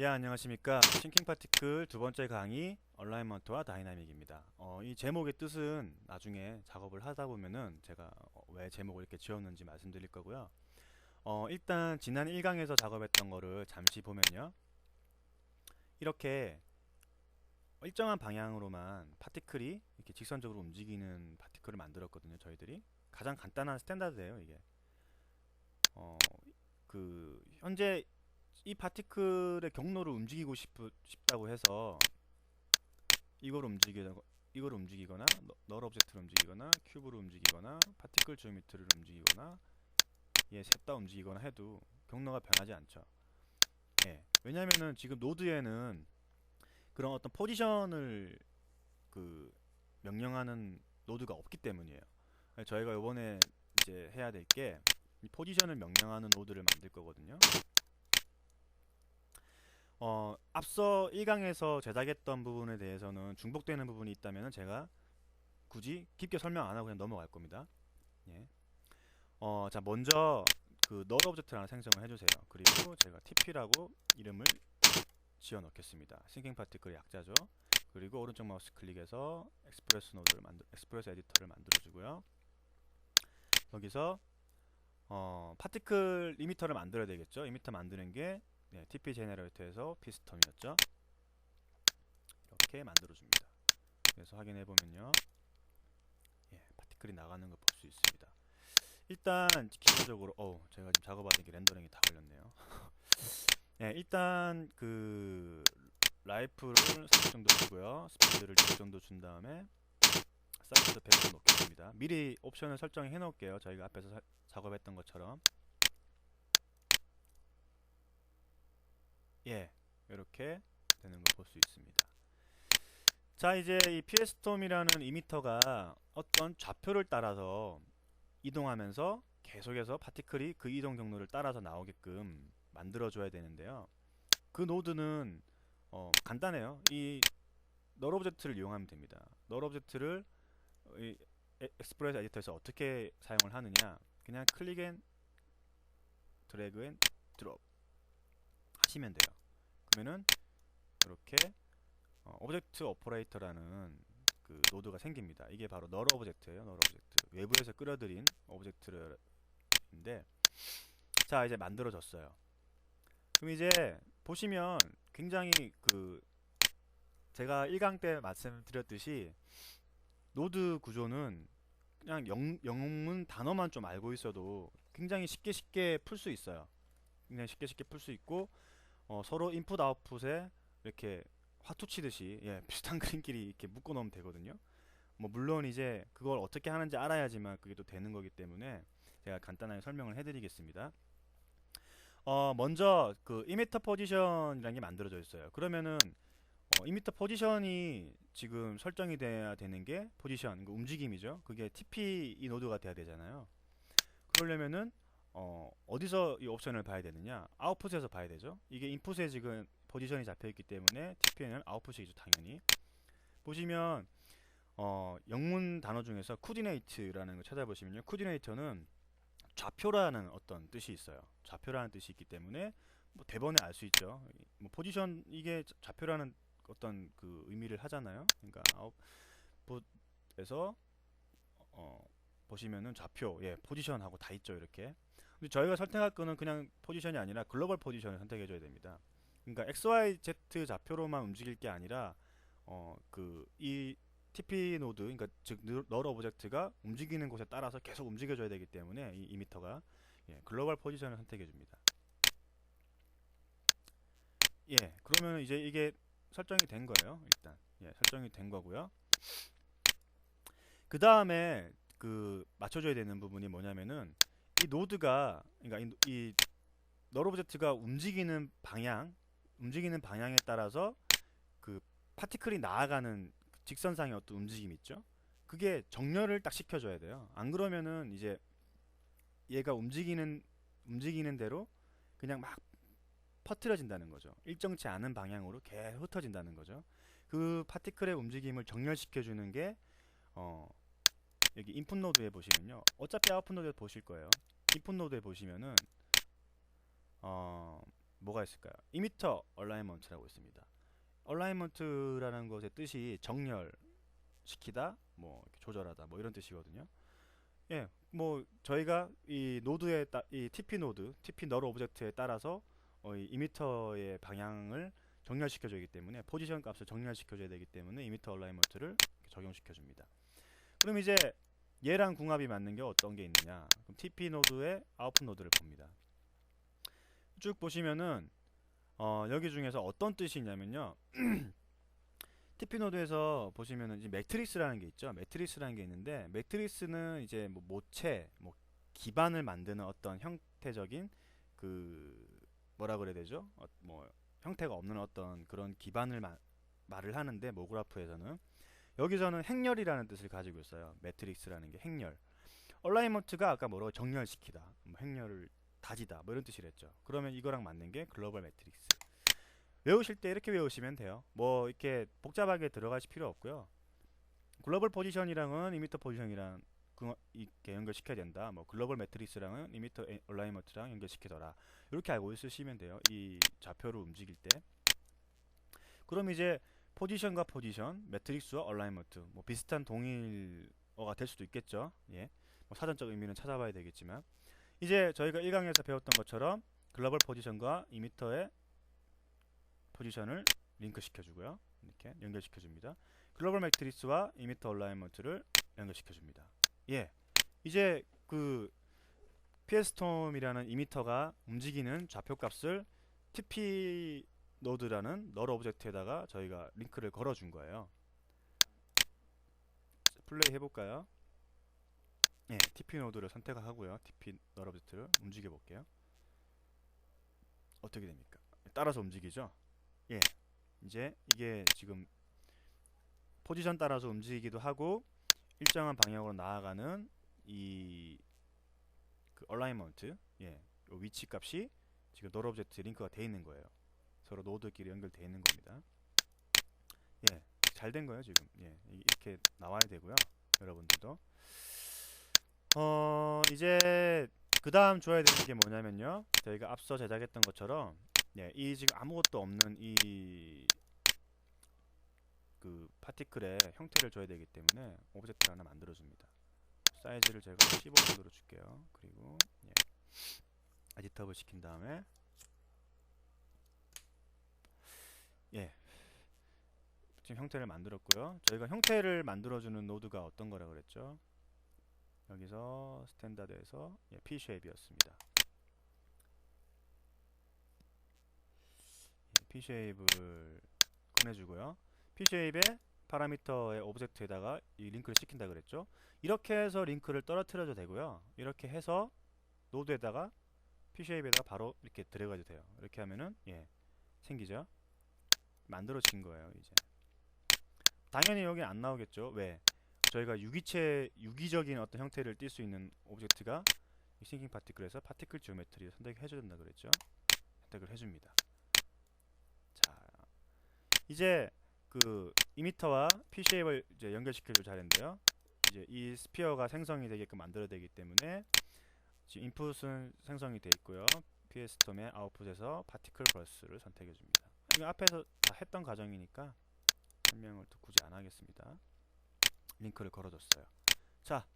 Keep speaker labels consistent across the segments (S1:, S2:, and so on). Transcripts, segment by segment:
S1: 예, 안녕하십니까. 싱킹 파티클 두 번째 강의 얼라이먼트와 다이나믹입니다. 어, 이 제목의 뜻은 나중에 작업을 하다 보면은 제가 어, 왜 제목을 이렇게 지었는지 말씀드릴 거고요. 어, 일단 지난 1강에서 작업했던 거를 잠시 보면요. 이렇게 일정한 방향으로만 파티클이 이렇게 직선적으로 움직이는 파티클을 만들었거든요. 저희들이 가장 간단한 스탠다드예요, 이게. 어, 그 현재 이 파티클의 경로를 움직이고 싶, 싶다고 해서 이걸 움직이거나 이걸 움직이거나 너- 널 오브젝트를 움직이거나 큐브를 움직이거나 파티클 지오메트리를 움직이거나 얘셋다 움직이거나 해도 경로가 변하지 않죠. 예. 왜냐면은 지금 노드에는 그런 어떤 포지션을 그 명령하는 노드가 없기 때문이에요. 저희가 이번에 이제 해야 될게이 포지션을 명령하는 노드를 만들 거거든요. 어, 앞서 1강에서 제작했던 부분에 대해서는 중복되는 부분이 있다면 제가 굳이 깊게 설명 안 하고 그냥 넘어갈 겁니다. 예. 어, 자, 먼저 그 null 오브젝트 하나 생성을 해주세요. 그리고 제가 TP라고 이름을 지어 넣겠습니다. 싱킹 파티클의 약자죠. 그리고 오른쪽 마우스 클릭해서 엑스프레스 노드를 만들, 엑스프레스 에디터를 만들어 주고요. 여기서 어, 파티클 리미터를 만들어야 되겠죠. 리미터 만드는 게 네, TP 제너레이터에서 피스텀이었죠. 이렇게 만들어줍니다. 그래서 확인해 보면요, 예, 파티클이 나가는 걸 볼 수 있습니다. 일단 기본적으로, 어, 제가 지금 작업하는 게 렌더링이 다 걸렸네요. 예, 일단 그 라이프를 30 정도 주고요, 스피드를 2 정도 준 다음에 사이즈 100을 놓겠습니다. 미리 옵션을 설정해 놓을게요. 저희가 앞에서 사- 작업했던 것처럼. 예, 이렇게 되는 걸 볼 수 있습니다. 자, 이제 이 PS톰이라는 이미터가 어떤 좌표를 따라서 이동하면서 계속해서 파티클이 그 이동 경로를 따라서 나오게끔 만들어줘야 되는데요. 그 노드는 어, 간단해요. 이 널 오브젝트를 이용하면 됩니다. 널 오브젝트를 이 에- 엑스프레스 에디터에서 어떻게 사용을 하느냐? 그냥 클릭 앤 드래그 앤 드롭 하시면 돼요. 그러면은 이렇게 어, 오브젝트 오퍼레이터라는 그 노드가 생깁니다. 이게 바로 널 오브젝트예요. 널 오브젝트. 외부에서 끌어들인 오브젝트인데 자, 이제 만들어졌어요. 그럼 이제 보시면 굉장히 그 제가 1강 때 말씀드렸듯이 노드 구조는 그냥 영, 영문 단어만 좀 알고 있어도 굉장히 쉽게 쉽게 풀 수 있어요. 굉장히 쉽게 쉽게 풀 수 있고 어, 서로 인풋 아웃풋에 이렇게 화투 치듯이 예, 비슷한 그림끼리 이렇게 묶어 놓으면 되거든요. 뭐 물론 이제 그걸 어떻게 하는지 알아야지만 그게 또 되는 거기 때문에 제가 간단하게 설명을 해드리겠습니다. 어, 먼저 그 이미터 포지션이라는 게 만들어져 있어요. 그러면은 어, 이미터 포지션이 지금 설정이 돼야 되는 게 포지션, 그 움직임이죠. 그게 TP 이 노드가 돼야 되잖아요. 그러려면은 어, 어디서 이 옵션을 봐야 되느냐? 아웃풋에서 봐야 되죠. 이게 인풋에 지금 포지션이 잡혀 있기 때문에 TP는 아웃풋이죠, 당연히. 보시면 어, 영문 단어 중에서 코디네이트라는 걸 찾아보시면요. 코디네이터는 좌표라는 어떤 뜻이 있어요. 좌표라는 뜻이 있기 때문에 뭐 대번에 알 수 있죠. 뭐 포지션 이게 좌- 좌표라는 어떤 그 의미를 하잖아요. 그러니까 아웃풋에서 어, 보시면은 좌표, 예, 포지션하고 다 있죠, 이렇게. 근데 저희가 선택할 거는 그냥 포지션이 아니라 글로벌 포지션을 선택해 줘야 됩니다. 그러니까 XYZ 좌표로만 움직일 게 아니라 어, 그 이 TP 노드, 그러니까 즉 널 오브젝트가 움직이는 곳에 따라서 계속 움직여 줘야 되기 때문에 이 이미터가 예, 글로벌 포지션을 선택해 줍니다. 예, 그러면 이제 이게 설정이 된 거예요. 일단 예, 설정이 된 거고요. 그 다음에 그 맞춰줘야 되는 부분이 뭐냐면은 이 노드가 그러니까 이, 이 널 오브젝트가 움직이는 방향, 움직이는 방향에 따라서 그 파티클이 나아가는 그 직선상의 어떤 움직임 있죠? 그게 정렬을 딱 시켜줘야 돼요. 안 그러면은 이제 얘가 움직이는 움직이는 대로 그냥 막 퍼트려진다는 거죠. 일정치 않은 방향으로 계속 흩어진다는 거죠. 그 파티클의 움직임을 정렬시켜주는 게 어, 여기 인풋 노드에 보시면요. 어차피 아웃풋 노드에 보실 거예요. 인풋 노드에 보시면은 어, 뭐가 있을까요? 이미터 얼라이먼트라고 있습니다. 얼라이먼트라는 것의 뜻이 정렬 시키다, 뭐 이렇게 조절하다, 뭐 이런 뜻이거든요. 예, 뭐 저희가 이 노드에 따, 이 TP 노드, TP 널 오브젝트에 따라서 어, 이 이미터의 방향을 정렬시켜주기 때문에 포지션 값을 정렬시켜줘야 되기 때문에 이미터 얼라이먼트를 적용시켜줍니다. 그럼 이제 얘랑 궁합이 맞는 게 어떤 게 있느냐? 그럼 TP 노드의 아웃풋 노드를 봅니다. 쭉 보시면은 어, 여기 중에서 어떤 뜻이 있냐면요. TP 노드에서 보시면은 이제 매트리스라는 게 있죠. 매트리스라는 게 있는데 매트리스는 이제 뭐 모체, 뭐 기반을 만드는 어떤 형태적인 그 뭐라 그래야 되죠? 어, 뭐 형태가 없는 어떤 그런 기반을 마, 말을 하는데 모그라프에서는 여기서는 행렬이라는 뜻을 가지고 있어요. 매트릭스라는 게 행렬. 얼라이먼트가 아까 뭐라고 정렬시키다, 뭐 행렬을 다지다, 뭐 이런 뜻이랬죠. 그러면 이거랑 맞는 게 글로벌 매트릭스. 외우실 때 이렇게 외우시면 돼요. 뭐 이렇게 복잡하게 들어가실 필요 없고요. 글로벌 포지션이랑은 이미터 포지션이랑 그 이렇게 연결시켜야 된다. 뭐 글로벌 매트릭스랑은 이미터 얼라이먼트랑 연결시키더라. 이렇게 알고 있으시면 돼요. 이 좌표를 움직일 때. 그럼 이제 포지션과 포지션, 매트릭스와 얼라이먼트 뭐 비슷한 동일어가 될 수도 있겠죠. 예. 뭐 사전적 의미는 찾아봐야 되겠지만 이제 저희가 1강에서 배웠던 것처럼 글로벌 포지션과 이미터의 포지션을 링크 시켜 주고요. 이렇게 연결시켜 줍니다. 글로벌 매트리스와 이미터 얼라이먼트를 연결시켜 줍니다. 예, 이제 그 피에스톰이라는 이미터가 움직이는 좌표 값을 TP 노드라는 널 오브젝트에다가 저희가 링크를 걸어준 거예요. 플레이 해볼까요? 예, TP 노드를 선택하고요. TP 널 오브젝트를 움직여 볼게요. 어떻게 됩니까? 따라서 움직이죠? 예, 이제 이게 지금 포지션 따라서 움직이기도 하고 일정한 방향으로 나아가는 이 그 얼라이먼트, 예, 요 위치 값이 지금 널 오브젝트 링크가 돼 있는 거예요. 서로 노드끼리 연결되어 있는 겁니다. 예, 잘 된 거예요 지금. 예, 이렇게 나와야 되고요. 여러분들도. 어, 이제 그 다음 줘야 되는 게 뭐냐면요. 저희가 앞서 제작했던 것처럼, 예, 이 지금 아무것도 없는 이 그 파티클의 형태를 줘야 되기 때문에 오브젝트를 하나 만들어줍니다. 사이즈를 제가 15 정도로 줄게요. 그리고 예, 에디터블 시킨 다음에 예. 지금 형태를 만들었고요. 저희가 형태를 만들어주는 노드가 어떤 거라 그랬죠? 여기서 스탠다드에서 예, P쉐입이었습니다. 예, P쉐입을 꺼내주고요. P쉐입의 파라미터의 오브젝트에다가 이 링크를 시킨다 그랬죠? 이렇게 해서 링크를 떨어뜨려도 되고요. 이렇게 해서 노드에다가 P쉐입에다가 바로 이렇게 들어가도 돼요. 이렇게 하면은 예, 생기죠? 만들어진 거예요 이제. 당연히 여기 안 나오겠죠. 왜? 저희가 유기체 유기적인 어떤 형태를 띌 수 있는 오브젝트가 이 싱킹 파티클에서 파티클 지오메트리를 선택해 줘야 된다 그랬죠. 선택을 해줍니다. 자 이제 그 이미터와 PCA를 이제 연결시켜 줄 차례인데요. 이제 이 스피어가 생성이 되게끔 만들어야 되기 때문에 지금 인풋은 생성이 되어 있고요. PS톰의 아웃풋에서 파티클 플러스를 선택해 줍니다 이거 앞에서 다 했던 과정이니까 설명을 또 굳이 안 하겠습니다. 링크를 걸어줬어요. 자,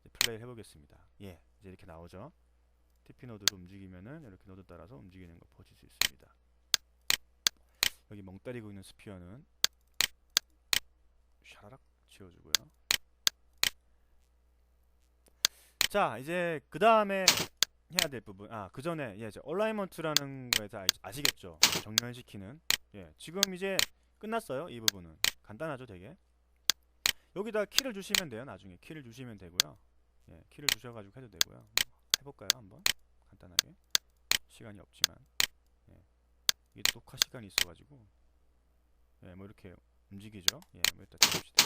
S1: 이제 플레이 해보겠습니다. 예, 이제 이렇게 나오죠. TP 노드를 움직이면은 이렇게 노드 따라서 움직이는 거 보실 수 있습니다. 여기 멍 때리고 있는 스피어는 샤라락 지워주고요. 자, 이제 그 다음에 해야 될 부분. 아 그 전에 예, 얼라이먼트라는 거에 다 아시겠죠? 정렬시키는. 예 지금 이제 끝났어요 이 부분은. 간단하죠 되게? 여기다 키를 주시면 돼요 나중에. 키를 주시면 되고요. 예 키를 주셔가지고 해도 되고요. 뭐 해볼까요 한번? 간단하게. 시간이 없지만. 예 이게 녹화 시간이 있어가지고. 예 뭐 이렇게 움직이죠? 예뭐 일단 해봅시다.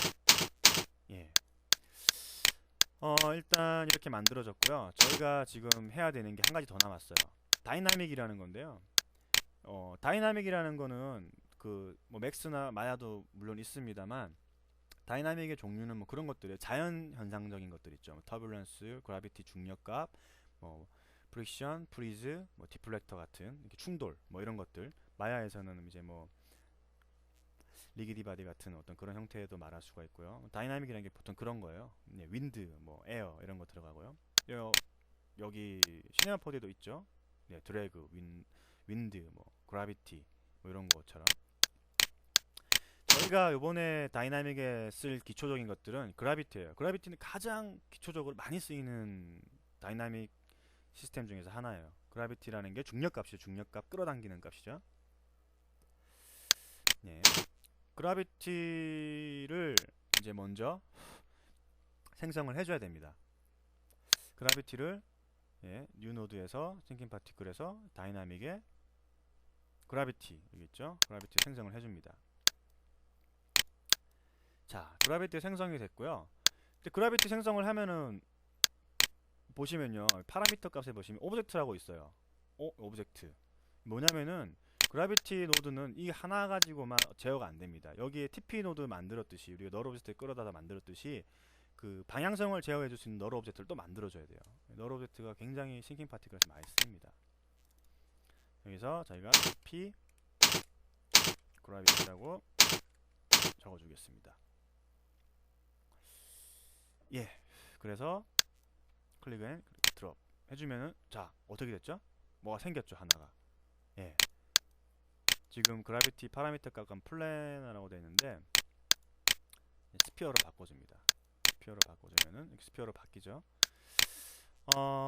S1: 예 어, 일단 이렇게 만들어졌고요. 저희가 지금 해야 되는 게 한 가지 더 남았어요. 다이나믹이라는 건데요. 어, 다이나믹이라는 거는 그 뭐 맥스나 마야도 물론 있습니다만 다이나믹의 종류는 뭐 그런 것들이에요. 자연 현상적인 것들 있죠. 뭐 터뷸런스, 그라비티 중력값, 뭐 프릭션, 프리즈, 뭐 디플렉터 같은 충돌 뭐 이런 것들 마야에서는 이제 뭐 리기디 바디 같은 어떤 그런 형태도 말할 수가 있고요. 다이나믹이라는 게 보통 그런 거예요. 네, 윈드, 뭐 에어 이런 거 들어가고요. 여, 여기 시네마 포드도 있죠. 네, 드래그, 윈, 윈드, 뭐 그라비티 뭐 이런 것처럼 저희가 이번에 다이나믹에 쓸 기초적인 것들은 그라비티예요. 그라비티는 가장 기초적으로 많이 쓰이는 다이나믹 시스템 중에서 하나예요. 그라비티라는 게 중력값이죠. 중력값 끌어당기는 값이죠. 예. 그라비티를 이제 먼저 생성을 해줘야 됩니다. 그라비티를 예, 뉴 노드에서 싱킹 파티클에서 다이나믹에 그라비티 여기 있죠? 그라비티 생성을 해줍니다. 자, 그라비티 생성이 됐고요. 근데 그라비티 생성을 하면은 보시면요, 파라미터 값에 보시면 오브젝트라고 있어요. 어, 오브젝트. 뭐냐면은 그라비티 노드는 이 하나 가지고만 제어가 안 됩니다. 여기에 TP 노드 만들었듯이 우리가 널 오브젝트 끌어다가 만들었듯이 그 방향성을 제어해 줄 수 있는 널 오브젝트를 또 만들어 줘야 돼요. 널 오브젝트가 굉장히 싱킹 파티클에서 많이 씁니다. 여기서 저희가 TP 그라비티라고 적어 주겠습니다. 예. 그래서 클릭 앤 드롭 해 주면은 자 어떻게 됐죠? 뭐가 생겼죠 하나가. 예. 지금 그라비티 파라미터 값은 플래너라고 되어 있는데 스피어로 바꿔줍니다. 스피어로 바꿔주면은 스피어로 바뀌죠. 어,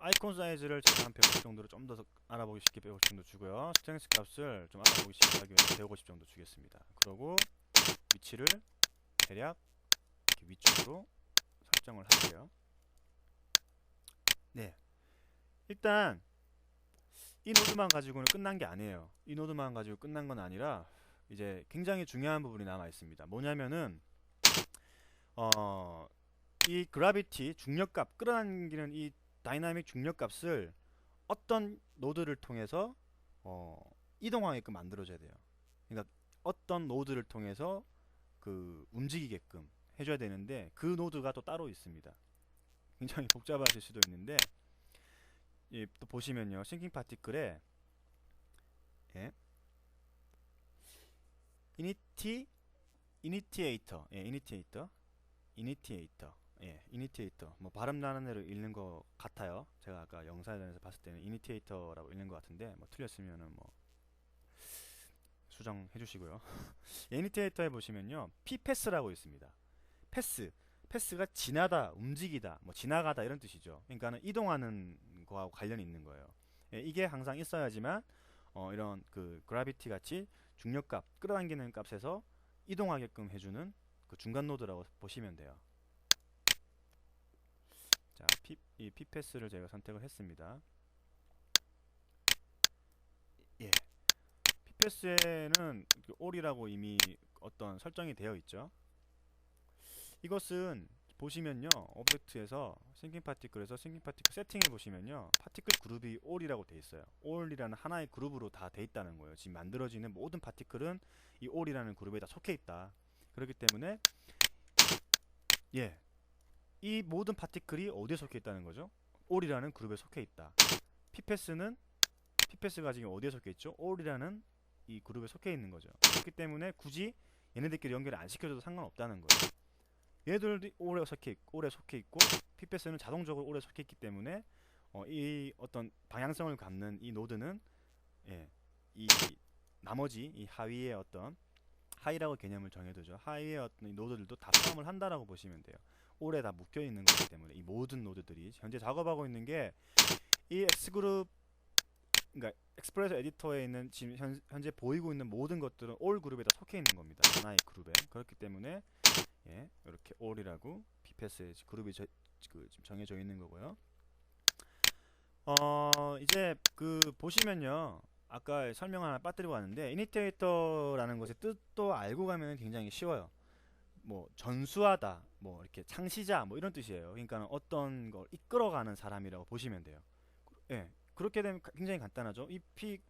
S1: 아이콘 사이즈를 제가 한 150 정도로 좀 더 알아보기 쉽게 150 정도 주고요. 스트렝스 값을 좀 알아보기 쉽게 하기 위해서 150 정도 주겠습니다. 그리고 위치를 대략 위쪽으로 설정을 할게요. 네. 일단 이 노드만 가지고는 끝난 게 아니에요. 이 노드만 가지고 끝난 건 아니라 이제 굉장히 중요한 부분이 남아 있습니다. 뭐냐면은 어, 이 그라비티 중력값 끌어당기는 이 다이나믹 중력값을 어떤 노드를 통해서 어, 이동하게끔 만들어줘야 돼요. 그러니까 어떤 노드를 통해서 그 움직이게끔 해줘야 되는데 그 노드가 또 따로 있습니다. 굉장히 복잡하실 수도 있는데 예, 또 보시면요 싱킹 파티클에 예, 이니티 이니티에이터 예, 이니티에이터 이니티에이터 예, 이니티에이터 뭐 발음 나는 대로 읽는 것 같아요. 제가 아까 영상에서 봤을 때는 이니티에이터라고 읽는 것 같은데 뭐 틀렸으면은 뭐 수정해 주시고요. 이니티에이터에 보시면요 P패스라고 있습니다. 패스 패스가 지나다, 움직이다, 뭐 지나가다 이런 뜻이죠. 그러니까는 이동하는 거하고 관련이 있는 거예요. 예, 이게 항상 있어야지만 어, 이런 그 그라비티 같이 중력값, 끌어당기는 값에서 이동하게끔 해주는 그 중간 노드라고 보시면 돼요. 자, 피, 이 P패스를 제가 선택을 했습니다. 예. P패스에는 올이라고 이미 어떤 설정이 되어 있죠. 이것은 보시면요 오브젝트에서 싱킹 파티클에서 싱킹 파티클 세팅해 보시면요 파티클 그룹이 all이라고 돼 있어요. all이라는 하나의 그룹으로 다 돼 있다는 거예요. 지금 만들어지는 모든 파티클은 이 all이라는 그룹에 다 속해 있다. 그렇기 때문에 예 이 모든 파티클이 어디에 속해 있다는 거죠? all이라는 그룹에 속해 있다. P패스는 p패스가 지금 어디에 속해 있죠? all이라는 이 그룹에 속해 있는 거죠. 그렇기 때문에 굳이 얘네들끼리 연결을 안 시켜줘도 상관없다는 거예요 얘들이 오래 속해 오래 속해 있고 피패스는 자동적으로 오래 속해 있기 때문에 어, 이 어떤 방향성을 갖는 이 노드는 예, 이 나머지 이 하위의 어떤 하이라고 개념을 정해두죠. 하위의 어떤 이 노드들도 다 포함을 한다라고 보시면 돼요. 오래 다 묶여 있는 거기 때문에 이 모든 노드들이 현재 작업하고 있는 게 이 X그룹 그러니까 엑스프레소 에디터에 있는 지금 현, 현재 보이고 있는 모든 것들은 올 그룹에 다 속해 있는 겁니다. 하나의 그룹에 그렇기 때문에 예, 이렇게 all이라고 b패스 그룹이 저, 그 지금 정해져 있는 거고요. 어, 이제 그 보시면요. 아까 설명 하나 빠뜨리고 왔는데 이니테이터라는 것의 뜻도 알고 가면 굉장히 쉬워요. 뭐 전수하다, 뭐 이렇게 창시자, 뭐 이런 뜻이에요. 그러니까 어떤 걸 이끌어가는 사람이라고 보시면 돼요. 예, 그렇게 되면 굉장히 간단하죠. 이피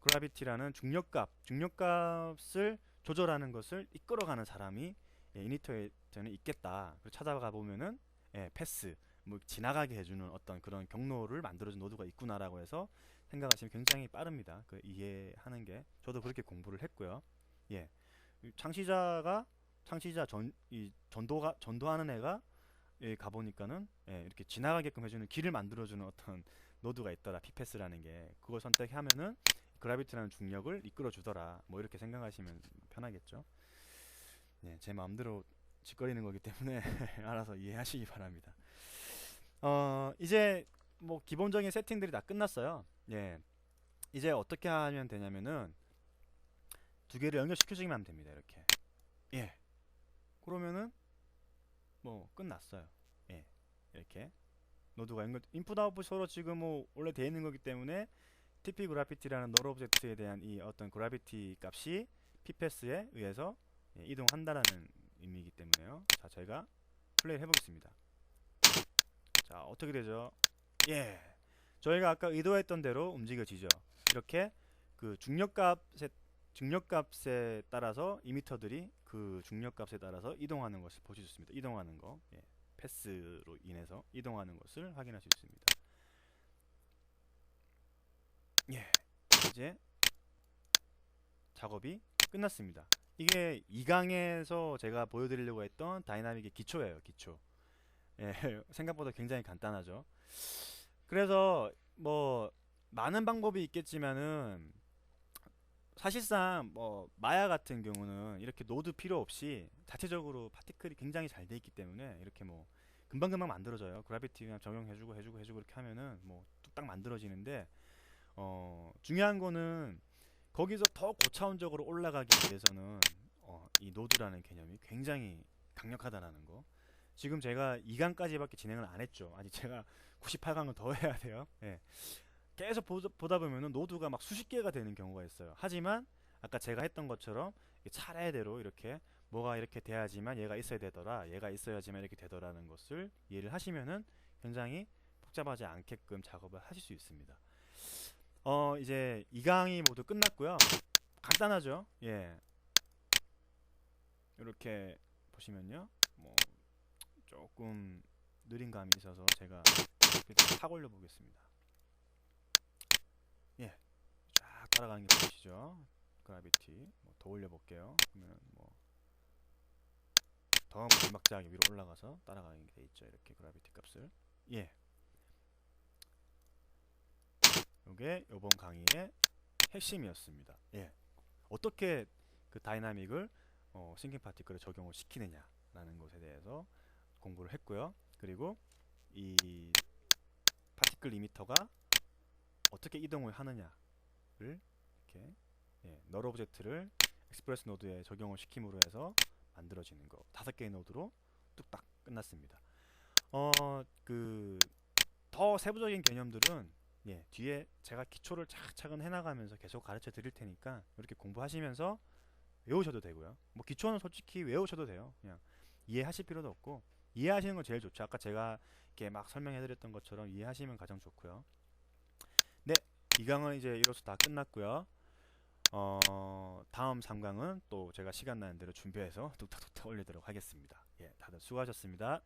S1: 그라비티라는 중력값, 중력값을 조절하는 것을 이끌어가는 사람이 예, 이니터에는 있겠다. 찾아가 보면은 예, 패스 뭐 지나가게 해주는 어떤 그런 경로를 만들어준 노드가 있구나라고 해서 생각하시면 굉장히 빠릅니다. 그 이해하는 게 저도 그렇게 공부를 했고요. 예, 이 창시자가 창시자 전 이 전도가 전도하는 애가 예, 가보니까는 예, 이렇게 지나가게끔 해주는 길을 만들어주는 어떤 노드가 있더라 피패스라는 게 그걸 선택하면은 그라비티라는 중력을 이끌어 주더라 뭐 이렇게 생각하시면 편하겠죠 예, 제 마음대로 짓거리는 거기 때문에 알아서 이해하시기 바랍니다. 어 이제 뭐 기본적인 세팅들이 다 끝났어요. 예. 이제 어떻게 하면 되냐면은 두 개를 연결시켜주기만 하면 됩니다 이렇게. 예. 그러면은 뭐 끝났어요. 예. 이렇게. 노드가 연결 인풋 아웃풋 서로 지금 뭐 원래 되어 있는 거기 때문에 TP 그래피티라는 널 오브젝트에 대한 이 어떤 그래비티 값이 p패스에 의해서 예, 이동한다라는 의미이기 때문에요. 자, 저희가 플레이 해보겠습니다. 자, 어떻게 되죠? 예, 저희가 아까 의도했던 대로 움직여지죠. 이렇게 그 중력값에 중력값에 따라서 이미터들이 그 중력값에 따라서 이동하는 것을 볼수 있습니다. 이동하는 거, 예, 패스로 인해서 이동하는 것을 확인할 수 있습니다. 예, 이제 작업이 끝났습니다. 이게 2강에서 제가 보여드리려고 했던 다이나믹의 기초예요, 기초. 예, 생각보다 굉장히 간단하죠. 그래서 뭐 많은 방법이 있겠지만은 사실상 뭐 마야 같은 경우는 이렇게 노드 필요 없이 자체적으로 파티클이 굉장히 잘 돼 있기 때문에 이렇게 뭐 금방금방 만들어져요. 그래비티 그냥 적용해주고 해주고 해주고 이렇게 하면은 뭐 뚝딱 만들어지는데 어 중요한 거는 거기서 더 고차원적으로 올라가기 위해서는 어, 이 노드라는 개념이 굉장히 강력하다라는 거. 지금 제가 2강까지밖에 진행을 안 했죠. 아직 제가 98강은 더 해야 돼요. 예. 계속 보다, 보면은 노드가 막 수십 개가 되는 경우가 있어요. 하지만 아까 제가 했던 것처럼 차례대로 이렇게 뭐가 이렇게 돼야지만 얘가 있어야 되더라. 얘가 있어야지만 이렇게 되더라는 것을 이해를 하시면은 굉장히 복잡하지 않게끔 작업을 하실 수 있습니다. 어 이제 2강이 모두 끝났고요. 간단하죠. 예. 이렇게 보시면요. 뭐 조금 느린 감이 있어서 제가 탁 올려 보겠습니다. 예. 쫙 따라가는 게 보이시죠? 그라비티. 뭐 더 올려 볼게요. 그러면 뭐더 길막지하게 위로 올라가서 따라가는 게 돼 있죠. 이렇게 그라비티 값을. 예. 요게 요번 강의의 핵심이었습니다. 예. 어떻게 그 다이나믹을 어, 싱킹 파티클에 적용을 시키느냐라는 것에 대해서 공부를 했고요. 그리고 이 파티클 리미터가 어떻게 이동을 하느냐를 이렇게 예, 널 오브젝트를 익스프레스 노드에 적용을 시킴으로 해서 만들어지는 거 다섯 개의 노드로 뚝딱 끝났습니다. 어 그 더 세부적인 개념들은 예, 뒤에 제가 기초를 차근차근 해나가면서 계속 가르쳐 드릴 테니까 이렇게 공부하시면서 외우셔도 되고요. 뭐 기초는 솔직히 외우셔도 돼요. 그냥 이해하실 필요도 없고 이해하시는 건 제일 좋죠. 아까 제가 이렇게 막 설명해 드렸던 것처럼 이해하시면 가장 좋고요. 네, 2강은 이제 이로써 다 끝났고요. 어, 다음 3강은 또 제가 시간 나는 대로 준비해서 뚝딱뚝딱 올리도록 하겠습니다. 예, 다들 수고하셨습니다.